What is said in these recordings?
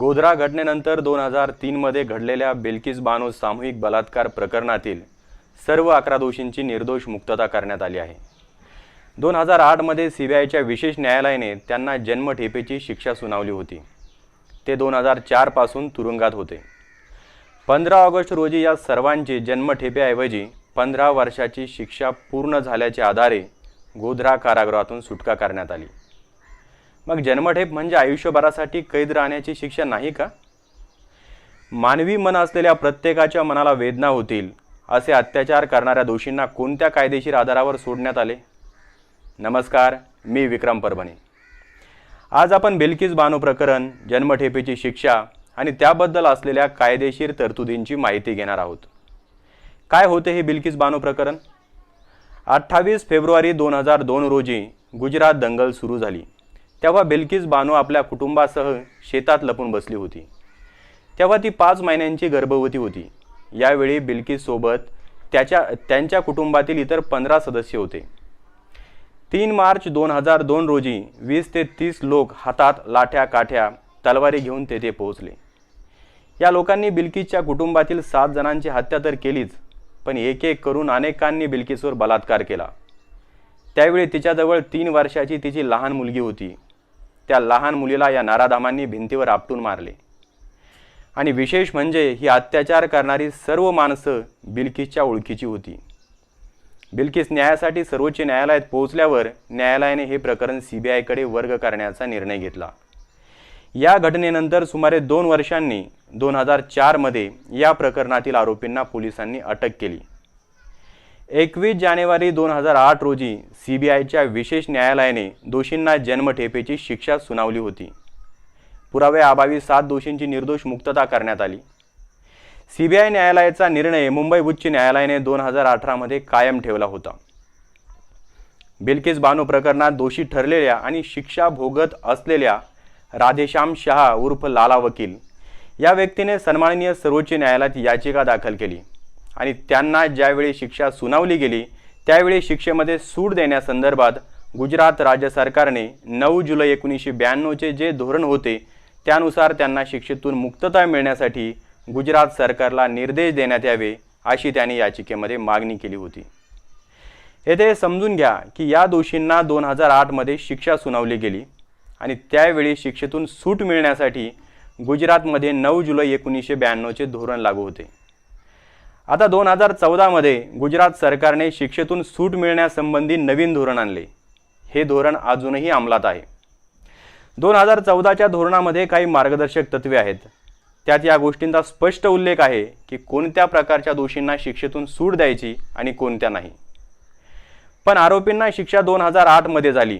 गोधरा घटनेनंतर दोन हजार तीनमध्ये घडलेल्या बेल्किस बानो सामूहिक बलात्कार प्रकरणातील सर्व अकरा दोषींची निर्दोष मुक्तता करण्यात आली आहे. दोन हजार आठमध्ये सी बी आयच्या विशेष न्यायालयाने त्यांना जन्मठेपेची शिक्षा सुनावली होती. ते दोन हजार चारपासून तुरुंगात होते. पंधरा ऑगस्ट रोजी या सर्वांची जन्मठेपेऐवजी पंधरा वर्षाची शिक्षा पूर्ण झाल्याच्या आधारे गोधरा कारागृहातून सुटका करण्यात आली. मग जन्मठेप म्हणजे आयुष्यभरासाठी कैद राहण्याची शिक्षा नाही का? मानवी मन असलेल्या प्रत्येकाच्या मनाला वेदना होतील असे अत्याचार करणाऱ्या दोषींना कोणत्या कायदेशीर आधारावर सोडण्यात आले? नमस्कार मी विक्रम परभणी. आज आपण बिल्किस बानो प्रकरण जन्मठेपेची शिक्षा आणि त्याबद्दल असलेल्या कायदेशीर तरतुदींची माहिती घेणार आहोत. काय होते हे बिल्किस बानो प्रकरण? अठ्ठावीस फेब्रुवारी दोन हजार दोन रोजी गुजरात दंगल सुरू झाली. तेव्हा बिल्किस बानो आपल्या कुटुंबासह शेतात लपून बसली होती. तेव्हा ती पाच महिन्यांची गर्भवती होती. यावेळी बिल्किससोबत त्याच्या त्यांच्या कुटुंबातील इतर पंधरा सदस्य होते. तीन मार्च दोन हजार दोन रोजी वीस ते तीस लोक हातात लाठ्या काठ्या तलवारी घेऊन तेथे पोहोचले. या लोकांनी बिल्किसच्या कुटुंबातील सात जणांची हत्या तर केलीच पण एक एक करून अनेकांनी बिल्किसवर बलात्कार केला. त्यावेळी तिच्याजवळ तीन वर्षाची तिची लहान मुलगी होती. त्या लहान मुलीला या नाराधामांनी भिंतीवर आपटून मारले. आणि विशेष म्हणजे ही अत्याचार करणारी सर्व माणसं बिल्किसच्या ओळखीची होती. बिल्किस न्यायासाठी सर्वोच्च न्यायालयात पोहोचल्यावर न्यायालयाने हे प्रकरण सी बी आयकडे वर्ग करण्याचा निर्णय घेतला. या घटनेनंतर सुमारे दोन वर्षांनी दोन हजार चारमध्ये या प्रकरणातील आरोपींना पोलिसांनी अटक केली. एकवीस जानेवारी दोन हजार आठ रोजी सी बी आयच्या विशेष न्यायालयाने दोषींना जन्मठेपेची शिक्षा सुनावली होती. पुराव्याअभावी सात दोषींची निर्दोष मुक्तता करण्यात आली. सी बी आय न्यायालयाचा निर्णय मुंबई उच्च न्यायालयाने दोन हजार अठरामध्ये कायम ठेवला होता. बिल्किस बानू प्रकरणात दोषी ठरलेल्या आणि शिक्षा भोगत असलेल्या राधेश्याम शहा उर्फ लाला वकील या व्यक्तीने सन्माननीय सर्वोच्च न्यायालयात याचिका दाखल केली. आणि त्यांना ज्यावेळी शिक्षा सुनावली गेली त्यावेळी शिक्षेमध्ये सूट देण्यासंदर्भात गुजरात राज्य सरकारने नऊ जुलै एकोणीसशे ब्याण्णवचे जे धोरण होते त्यानुसार त्यांना शिक्षेतून मुक्तता मिळण्यासाठी गुजरात सरकारला निर्देश देण्यात यावे अशी त्यांनी याचिकेमध्ये मागणी केली होती. येथे समजून घ्या की या दोषींना दोन हजार आठमध्ये शिक्षा सुनावली गेली आणि त्यावेळी शिक्षेतून सूट मिळण्यासाठी गुजरातमध्ये नऊ जुलै एकोणीसशे ब्याण्णवचे धोरण लागू होते. आता दोन हजार चौदामध्ये गुजरात सरकारने शिक्षेतून सूट मिळण्यासंबंधी नवीन धोरण आणले. हे धोरण अजूनही अंमलात आहे. दोन हजार चौदाच्या धोरणामध्ये काही मार्गदर्शक तत्वे आहेत. त्यात या गोष्टींचा स्पष्ट उल्लेख आहे की कोणत्या प्रकारच्या दोषींना शिक्षेतून सूट द्यायची आणि कोणत्या नाही. पण आरोपींना शिक्षा दोन हजार आठमध्ये झाली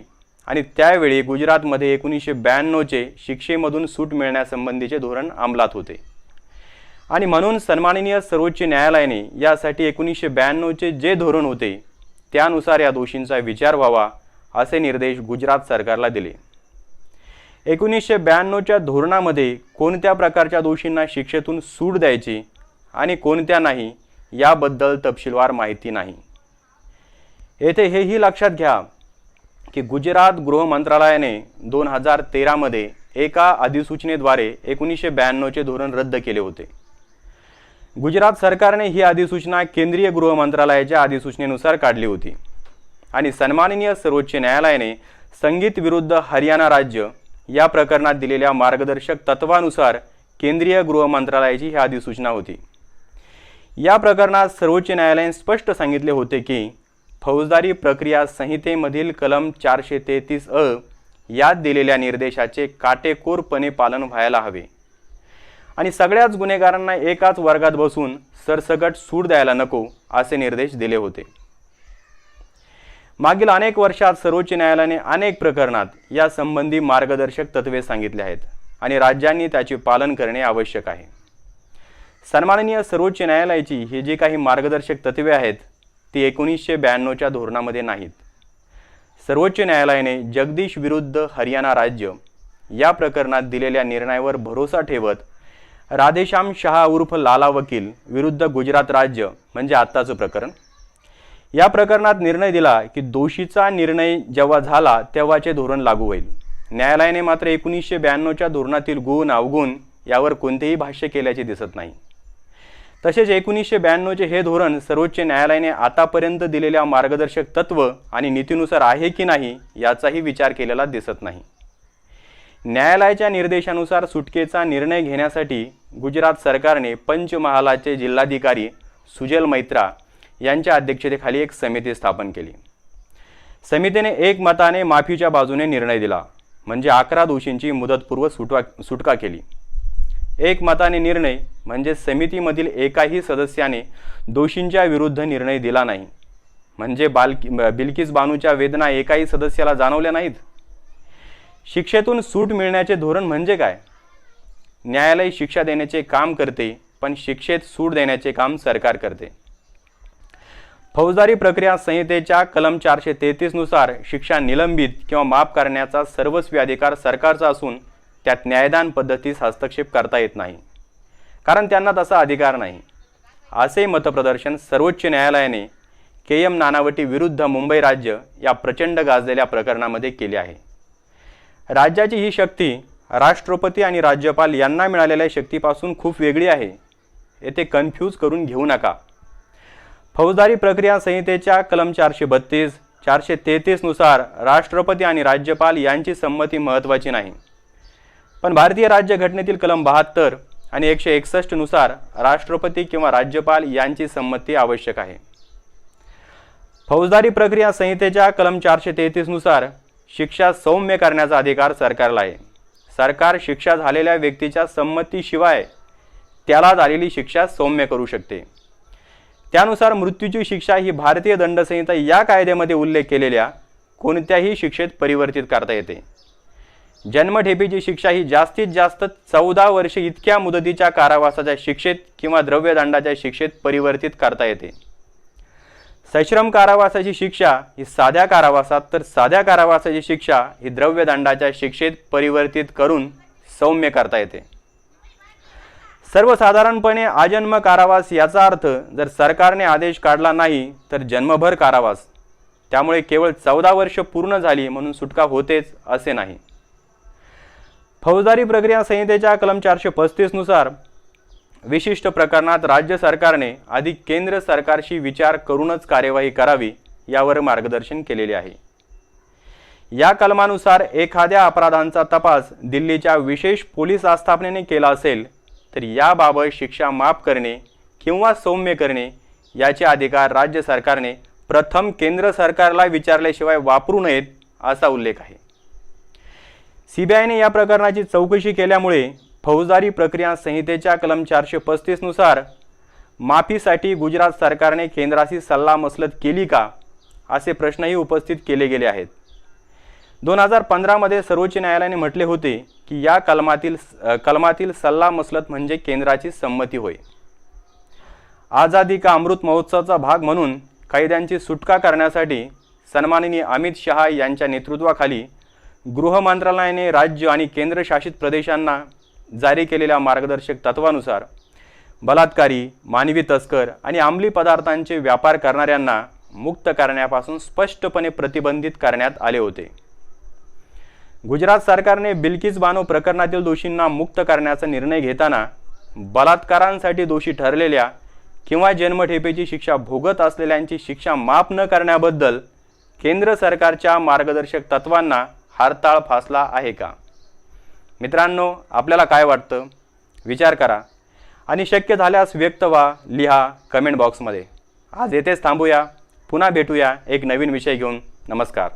आणि त्यावेळी गुजरातमध्ये एकोणीसशे ब्याण्णवचे शिक्षेमधून सूट मिळण्यासंबंधीचे धोरण अंमलात होते. आणि म्हणून सन्माननीय सर्वोच्च न्यायालयाने यासाठी एकोणीसशे ब्याण्णवचे जे धोरण होते त्यानुसार या दोषींचा विचार व्हावा असे निर्देश गुजरात सरकारला दिले. एकोणीसशे ब्याण्णवच्या धोरणामध्ये कोणत्या प्रकारच्या दोषींना शिक्षेतून सूट द्यायची आणि कोणत्या नाही याबद्दल तपशीलवार माहिती नाही. येथे हेही लक्षात घ्या की गुजरात गृह मंत्रालयाने दोन हजार तेरामध्ये एका अधिसूचनेद्वारे एकोणीसशे ब्याण्णवचे धोरण रद्द केले होते. गुजरात सरकारने ही अधिसूचना केंद्रीय गृह मंत्रालयाच्या अधिसूचनेनुसार काढली होती. आणि सन्माननीय सर्वोच्च न्यायालयाने संगीत विरुद्ध हरियाणा राज्य या प्रकरणात दिलेल्या मार्गदर्शक तत्वानुसार केंद्रीय गृह मंत्रालयाची ही अधिसूचना होती. या प्रकरणात सर्वोच्च न्यायालयाने स्पष्ट सांगितले होते की फौजदारी प्रक्रिया संहितेमधील कलम चारशे तेहतीस अ यात दिलेल्या निर्देशाचे काटेकोरपणे पालन व्हायला हवे. आणि सगळ्याच गुन्हेगारांना एकाच वर्गात बसून सरसकट सूट द्यायला नको असे निर्देश दिले होते. मागील अनेक वर्षात सर्वोच्च न्यायालयाने अनेक प्रकरणात या संबंधी मार्गदर्शक तत्वे सांगितले आहेत आणि राज्यांनी त्याचे पालन करणे आवश्यक आहे. सन्माननीय सर्वोच्च न्यायालयाची ही जी काही मार्गदर्शक तत्वे आहेत ती एकोणीसशे ब्याण्णवच्या धोरणामध्ये नाहीत. सर्वोच्च न्यायालयाने जगदीश विरुद्ध हरियाणा राज्य या प्रकरणात दिलेल्या निर्णयावर भरोसा ठेवत राधेश्याम शहा उर्फ लाला वकील विरुद्ध गुजरात राज्य म्हणजे आत्ताचं प्रकरण. या प्रकरणात निर्णय दिला की दोषीचा निर्णय जेव्हा झाला तेव्हाचे धोरण लागू होईल. न्यायालयाने मात्र एकोणीसशे ब्याण्णवच्या धोरणातील गुण अवगुण यावर कोणतेही भाष्य केल्याचे दिसत नाही. तसेच एकोणीसशे ब्याण्णवचे हे धोरण सर्वोच्च न्यायालयाने आतापर्यंत दिलेल्या मार्गदर्शक तत्व आणि नीतीनुसार आहे की नाही याचाही विचार केलेला दिसत नाही. न्यायालयाच्या निर्देशानुसार सुटकेचा निर्णय घेण्यासाठी गुजरात सरकारने पंचमहालाचे जिल्हाधिकारी सुजल मैत्रा यांच्या अध्यक्षतेखाली एक समिती स्थापन केली. समितीने एक मताने माफीच्या बाजूने निर्णय दिला म्हणजे अकरा दोषींची मुदतपूर्व सुटवा सुटका केली. एक मताने निर्णय म्हणजे समितीमधील एकाही सदस्याने दोषींच्या विरुद्ध निर्णय दिला नाही. म्हणजे बालकी बिल्किस बानूच्या वेदना एकाही सदस्याला जाणवल्या नाहीत? शिक्षेतून सूट मिळण्याचे धोरण म्हणजे काय? न्यायालय शिक्षा देण्याचे काम करते पण शिक्षेत सूट देण्याचे काम सरकार करते. फौजदारी प्रक्रिया संहितेच्या कलम चारशे तेहतीसनुसार शिक्षा निलंबित किंवा माफ करण्याचा सर्वस्वी अधिकार सरकारचा असून त्यात न्यायदान पद्धतीस हस्तक्षेप करता येत नाही. कारण त्यांना तसा अधिकार नाही. असे मतप्रदर्शन सर्वोच्च न्यायालयाने के एम नानावटी विरुद्ध मुंबई राज्य या प्रचंड गाजलेल्या प्रकरणामध्ये केले आहे. राज्याची ही शक्ती राष्ट्रपती आणि राज्यपाल यांना मिळालेल्या शक्तीपासून खूप वेगळी आहे. येथे कन्फ्यूज करून घेऊ नका. फौजदारी प्रक्रिया संहितेच्या कलम चारशे बत्तीस चारशे तेहतीसनुसार राष्ट्रपती आणि राज्यपाल यांची संमती महत्त्वाची नाही. पण भारतीय राज्यघटनेतील कलम बहात्तर आणि एकशे एकसष्टनुसार राष्ट्रपती किंवा राज्यपाल यांची संमती आवश्यक आहे. फौजदारी प्रक्रिया संहितेच्या कलम चारशे तेहतीसनुसार शिक्षा सौम्य करण्याचा अधिकार सरकारला आहे. सरकार शिक्षा झालेल्या व्यक्तीच्या संमतीशिवाय त्याला झालेली शिक्षा सौम्य करू शकते. त्यानुसार मृत्यूची शिक्षा ही भारतीय दंडसंहिता या कायद्यामध्ये उल्लेख केलेल्या कोणत्याही शिक्षेत परिवर्तित करता येते. जन्मठेपीची शिक्षा ही जास्तीत जास्त चौदा वर्षे इतक्या मुदतीच्या कारावासाच्या शिक्षेत किंवा द्रव्यदंडाच्या शिक्षेत परिवर्तित करता येते. सश्रम कारावासाची शिक्षा ही साध्या कारावासात तर साध्या कारावासाची शिक्षा ही द्रव्यदंडाच्या शिक्षेत परिवर्तित करून सौम्य करता येते. सर्वसाधारणपणे आजन्म कारावास याचा अर्थ जर सरकारने आदेश काढला नाही तर जन्मभर कारावास. त्यामुळे केवळ चौदा वर्ष पूर्ण झाली म्हणून सुटका होतेच असे नाही. फौजदारी प्रक्रिया संहितेच्या कलम चारशे पस्तीसनुसार विशिष्ट प्रकरणात राज्य सरकारने आधी केंद्र सरकारशी विचार करूनच कार्यवाही करावी यावर मार्गदर्शन केलेले आहे. या कलमानुसार एखाद्या अपराधांचा तपास दिल्लीच्या विशेष पोलीस आस्थापनेने केला असेल तर याबाबत शिक्षा माफ करणे किंवा सौम्य करणे याचे अधिकार राज्य सरकारने प्रथम केंद्र सरकारला विचारल्याशिवाय वापरू नयेत असा उल्लेख आहे. सीबीआयने या प्रकरणाची चौकशी केल्यामुळे फौजदारी प्रक्रिया संहितेच्या कलम चारशे पस्तीसनुसार माफीसाठी गुजरात सरकारने केंद्राशी सल्लामसलत केली का असे प्रश्नही उपस्थित केले गेले आहेत. दोन हजार पंधरामध्ये सर्वोच्च न्यायालयाने म्हटले होते की या कलमातील कलमातील सल्लामसलत म्हणजे केंद्राची संमती होय. आझादी का अमृत महोत्सवाचा भाग म्हणून कैद्यांची सुटका करण्यासाठी सन्माननीय अमित शहा यांच्या नेतृत्वाखाली गृह मंत्रालयाने राज्य आणि केंद्रशासित प्रदेशांना जारी केलेल्या मार्गदर्शक तत्वानुसार बलात्कारी मानवी तस्कर आणि अंमली पदार्थांचे व्यापार करणाऱ्यांना मुक्त करण्यापासून स्पष्टपणे प्रतिबंधित करण्यात आले होते. गुजरात सरकारने बिल्किस बानो प्रकरणातील दोषींना मुक्त करण्याचा निर्णय घेताना बलात्कारांसाठी दोषी ठरलेल्या किंवा जन्मठेपेची शिक्षा भोगत असलेल्यांची शिक्षा माफ न करण्याबद्दल केंद्र सरकारच्या मार्गदर्शक तत्वांना हरताळ फासला आहे का? मित्रांनो आपल्याला काय वाटतं? विचार करा. आणि शक्य झाल्यास व्यक्त व्हा लिहा कमेंट बॉक्समध्ये. आज येथेच थांबूया. पुन्हा भेटूया एक नवीन विषय घेऊन. नमस्कार.